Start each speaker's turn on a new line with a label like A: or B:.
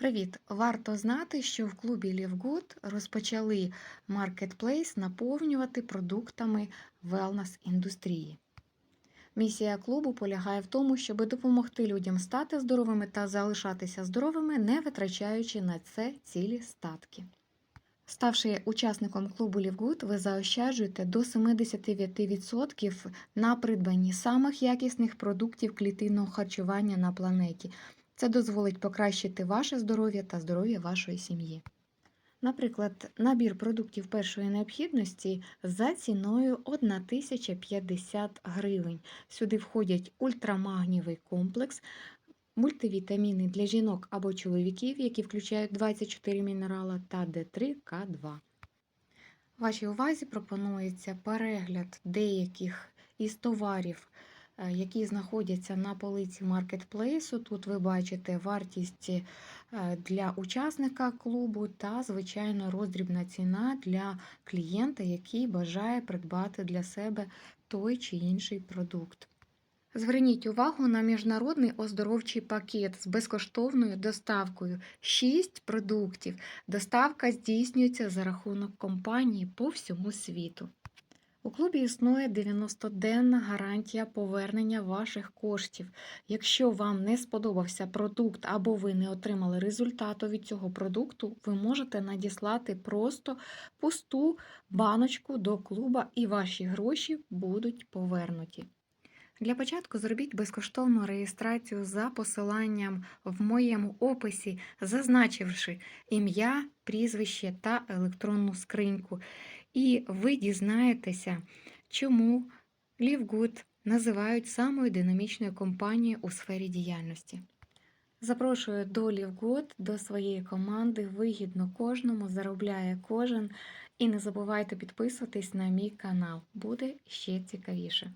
A: Привіт! Варто знати, що в клубі LiveGood розпочали маркетплейс наповнювати продуктами велнес-індустрії. Місія клубу полягає в тому, щоб допомогти людям стати здоровими та залишатися здоровими, не витрачаючи на це цілі статки. Ставши учасником клубу LiveGood, ви заощаджуєте до 79% на придбанні самих якісних продуктів клітинного харчування на планеті. Це дозволить покращити ваше здоров'я та здоров'я вашої сім'ї. Наприклад, набір продуктів першої необхідності за ціною 1050 гривень. Сюди входять ультрамагнієвий комплекс, мультивітаміни для жінок або чоловіків, які включають 24 мінерала та Д3К2. Вашій увазі пропонується перегляд деяких із товарів, які знаходяться на полиці маркетплейсу. Тут ви бачите вартість е, для учасника клубу та, звичайно, роздрібна ціна для клієнта, який бажає придбати для себе той чи інший продукт. Зверніть увагу на міжнародний оздоровчий пакет з безкоштовною доставкою 6 продуктів. Доставка здійснюється за рахунок компанії по всьому світу. У клубі існує 90-денна гарантія повернення ваших коштів. Якщо вам не сподобався продукт або ви не отримали результату від цього продукту, ви можете надіслати просто пусту баночку до клуба і ваші гроші будуть повернуті. Для початку зробіть безкоштовну реєстрацію за посиланням в моєму описі, зазначивши ім'я, прізвище та електронну скриньку. І ви дізнаєтеся, чому Лівгуд називають самою динамічною компанією у сфері діяльності. Запрошую до Лівгуд, до своєї команди. Вигідно кожному, заробляє кожен. І не забувайте підписуватись на мій канал, буде ще цікавіше.